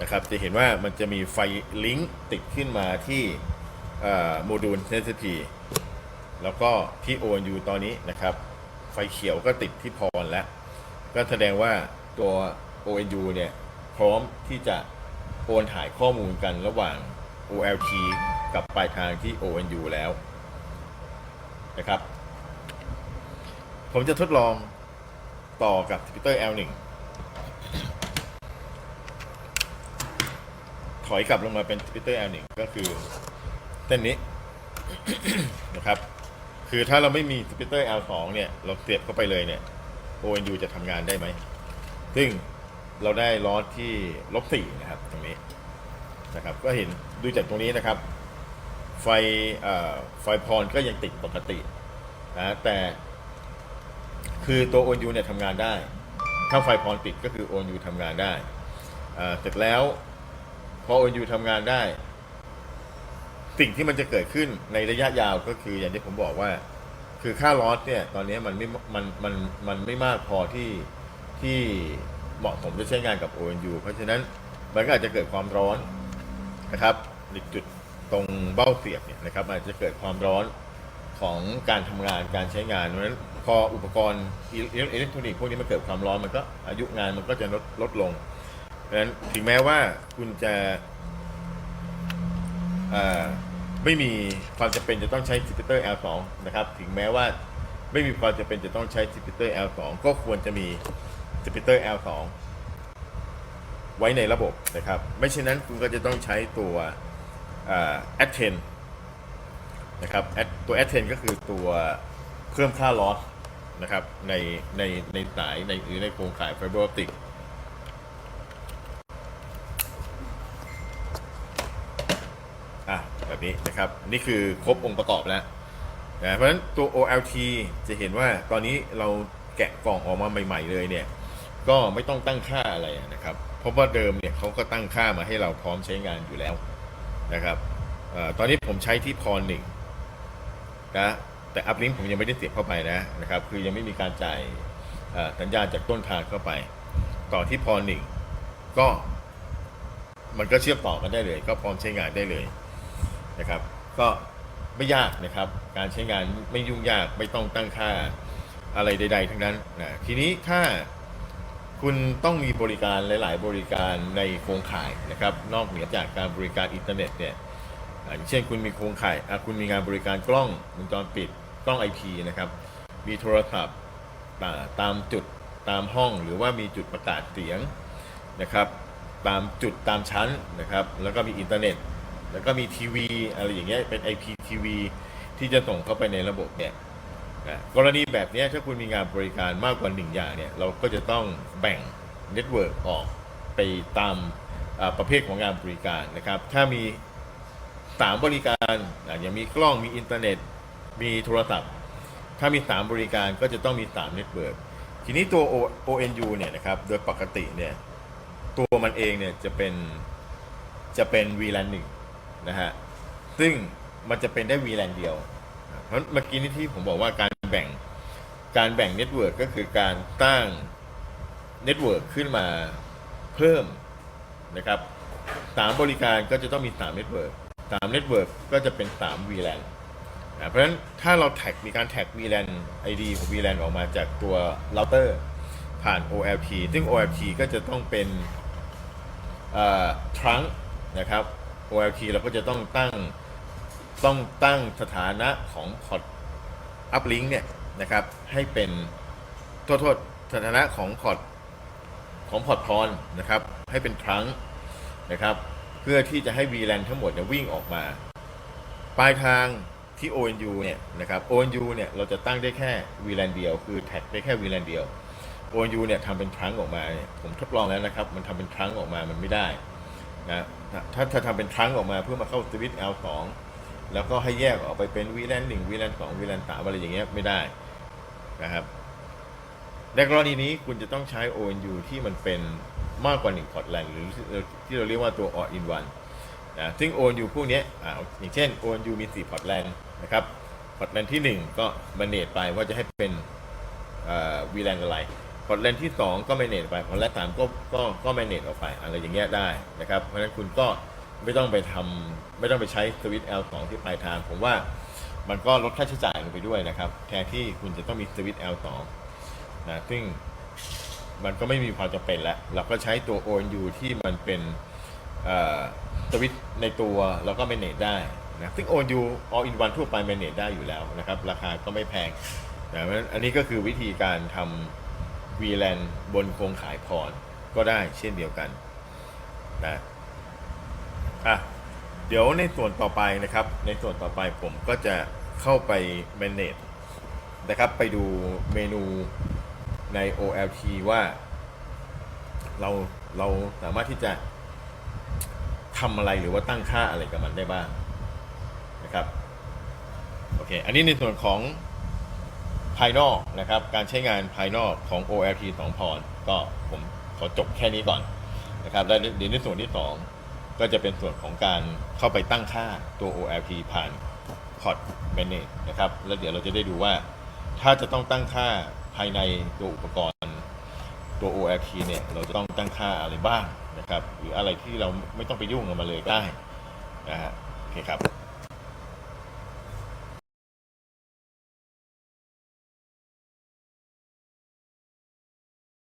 นะครับจะเห็นว่ามันจะมีไฟลิงก์ติดขึ้นมาที่โมดูล NTP แล้วก็ที่ ONU ตอนนี้นะครับ ไฟเขียวก็ติดที่พรแล้ว ก็แสดงว่าตัว ONU เนี่ย พร้อมที่จะโอนถ่ายข้อมูลกันระหว่าง OLT กับปลายทางที่ ONU แล้วนะครับ ผมจะทดลองต่อกับ Twitter L1 อยกลับลงมาเป็น Twitter L1 ก็คือเส้นนี้ นะครับ คือถ้าเราไม่มี Twitter L2 เนี่ย เราเสียบเข้าไปเลยเนี่ย ONU จะทำงานได้ไหม ซึ่งเราได้ลอที่ลบสี่นะครับ ตรงนี้นะครับ ก็เห็นดูจากตรงนี้นะครับ ไฟไฟพรก็ยังติดปกตินะแต่คือตัว ONU เนี่ยทำงานได้ ถ้าไฟพรติดก็คือ ONU ทำงานได้เสร็จแล้ว พอ ONU ทำงานได้ สิ่งที่มันจะเกิดขึ้นในระยะยาวก็คืออย่างที่ผมบอกว่า คือค่าลอสเนี่ย ตอนนี้มันไม่มันมันมันไม่มากพอที่ที่เหมาะสมจะใช้งานกับ ONU เพราะฉะนั้นมันก็อาจจะเกิดความร้อนนะครับในจุดตรงเบ้าเสียบเนี่ยนะครับอาจจะเกิดความร้อนของการทำงานการใช้งานเพราะฉะนั้นพออุปกรณ์อิเล็กทรอนิกส์พวกนี้มันเกิดความร้อนมันก็อายุงานมันก็จะลดลดลง เพราะฉะนั้นถึงแม้ว่าคุณจะไม่มีความจำเป็นจะต้องใช้ Jupyter L2 นะครับ ถึงแม้ว่าไม่มีความจำเป็นจะต้องใช้ Jupyter L2 ก็ควรจะมี Jupyter L2 ไว้ในระบบนะครับ ไม่เช่นนั้นคุณก็จะต้องใช้ตัวอ่า Atten นะครับตัว Atten ก็คือตัวเพิ่มค่า loss นะครับในในในสายในหรือในโครงข่ายไฟเบอร์ออปติก อะแบบ นี้นะครับ นี่คือครบองค์ประกอบแล้วนะเพราะฉะนั้นตัว OLT จะเห็นว่าตอนนี้เราแกะกล่องออกมาใหม่ ๆ เลยเนี่ย ก็ไม่ต้องตั้งค่าอะไรนะครับ เพราะว่าเดิมเนี่ยเขาก็ตั้งค่ามาให้เราพร้อมใช้งานอยู่แล้วนะครับอตอนนี้ผมใช้ที่พรหนึ่งนะแต่อัพลิงผมยังไม่ได้เสียบเข้าไปนะนะครับ คือยังไม่มีการจ่ายสัญญาณจากต้นทางเข้าไป ต่อที่พรหนึ่งก็มันก็เชื่อมต่อกันได้เลย ก็พร้อมใช้งานได้เลย นะครับ ก็ไม่ยากนะครับ การใช้งานไม่ยุ่งยากไม่ต้องตั้งค่าอะไรใด ๆ ทั้งนั้นนะทีนี้ถ้าคุณต้องมีบริการหลาย ๆ บริการในโครงข่ายนะครับ นอกเหนือจากการบริการอินเทอร์เน็ตเนี่ยอย่างเช่นคุณมีโครงข่ายคุณมีงานบริการกล้องวงจรปิดกล้อง IP นะครับ มีโทรศัพท์ตามจุดตามห้องหรือว่ามีจุดประกาศเสียงนะครับ ตามจุดตามชั้นนะครับ แล้วก็มีอินเทอร์เน็ต แล้วก็มีทีวีอะไรอย่างเงี้ยเป็น IPTV ที่จะส่งเข้าไปในระบบเนี่ยนะกรณีแบบนี้ถ้าคุณมีงานบริการมากกว่าหนึ่งอย่างเนี่ยเราก็จะต้องแบ่งเน็ตเวิร์กออกไปตามประเภทของงานบริการนะครับ ถ้ามีสามบริการอะย่างมีกล้องมีอินเทอร์เน็ต มีโทรศัพท์ ถ้ามี 3 บริการก็จะต้องมี3เน็ตเวิร์กทีนี้ตัว o n u เนี่ยนะครับ โดยปกติเนี่ย ตัวมันเองเนี่ยจะเป็นจะเป็น VLAN ห นะฮะซึ่งมันจะเป็นได้ VLAN เดียว เพราะเมื่อกี้นี้ที่ผมบอกว่าการแบ่งการแบ่งเน็ตเวิร์กก็คือการตั้งเน็ตเวิร์กขึ้นมาเพิ่มนะครับสามบริการก็จะต้องมี3เน็ตเวิร์กสามเน็ตเวิร์กก็จะเป็น3 VLAN อ่าเพราะฉะนั้นถ้าเราแท็กมีการแท็ก VLAN ID ของ VLAN ออกมาจากตัวเราเตอร์ผ่าน OLT ซึ่ง OLT ก็จะต้องเป็นทรังนะครับ OLT เราก็จะต้องตั้งต้องตั้งสถานะของพอร์ตอัพลิงเนี่ย นะครับ ให้เป็นโทษโทษสถานะของพอร์ตของพอร์ตพรนะครับ ให้เป็นทรังนะครับ เพื่อที่จะให้ VLAN ทั้งหมดเนี่ยวิ่งออกมา ปลายทางที่ ONU เนี่ยนะครับ ONU เนี่ยเราจะตั้งได้แค่ VLAN เดียว คือแท็กได้แค่ VLAN เดียว ONU เนี่ยทำเป็นทรังออกมา ผมทดลองแล้วนะครับ มันทำเป็นทรังออกมามันไม่ได้นะ ถ้าถ้าทำเป็นทรังออกมาเพื่อมาเข้าสวิตช์ L2 แล้วก็ให้แยกออกไปเป็น VLAN 1 VLAN 2 VLAN 3องวีแลนสามอะไรอย่างเงี้ยไม่ได้นะครับในกรณีนี้คุณจะต้องใช้ ONU ที่มันเป็นมากกว่า1พอร์ตแลนหรือที่เราเรียกว่าตัว all in one นะซึ่ง ONU พวกนี้อ่าอย่างเช่น ONU มี 4 พอร์ตแลนนะครับพอร์ตแลนที่ 1 ก็บันเนตไปว่าจะให้เป็นเอ่อ VLAN อะไร พอเลนที่ 2 ก็ manage ไปพอเลนสามก็ก็ก็ manage ออกไปอะไรอย่างเงี้ยได้นะครับ เพราะฉะนั้นคุณก็ไม่ต้องไปทำไม่ต้องไปใช้สวิตช์ L2 ที่ปลายทางผมว่ามันก็ลดค่าใช้จ่ายลงไปด้วยนะครับแทนที่คุณจะต้องมีสวิตช์ L2 นะซึ่งมันก็ไม่มีความจำเป็นแล้ว เราก็ใช้ตัว ONU ที่มันเป็นสวิตช์ในตัวแล้วก็ manage ได้นะซึ่ง ONU all in one ทั่วไป manage ได้อยู่แล้วนะครับ ราคาก็ไม่แพงนะเพราอันนี้ก็คือวิธีการทำ VLAN บนโครงขายพรก็ได้เช่นเดียวกันนะอะเดี๋ยวในส่วนต่อไปนะครับ ในส่วนต่อไปผมก็จะเข้าไป manage นะครับ ไปดูเมนูใน OLT ว่า เราเราสามารถที่จะทำอะไรหรือว่าตั้งค่าอะไรกับมันได้บ้างนะครับ โอเค อันนี้ในส่วนของ ภายนอกนะครับ การใช้งานภายนอกของ OLT 2 พรก็ผมขอจบแค่นี้ก่อนนะครับแล้วเดี๋ยวในส่วนที่ 2 ก็จะเป็นส่วนของการเข้าไปตั้งค่าตัว OLT ผ่าน Port Manage นะครับ แล้วเดี๋ยวเราจะได้ดูว่า ถ้าจะต้องตั้งค่าภายในตัวอุปกรณ์ ตัว OLT เนี่ยเราจะต้องตั้งค่าอะไรบ้างนะครับ หรืออะไรที่เราไม่ต้องไปยุ่งกับมันเลยได้นะฮะโอเคครับ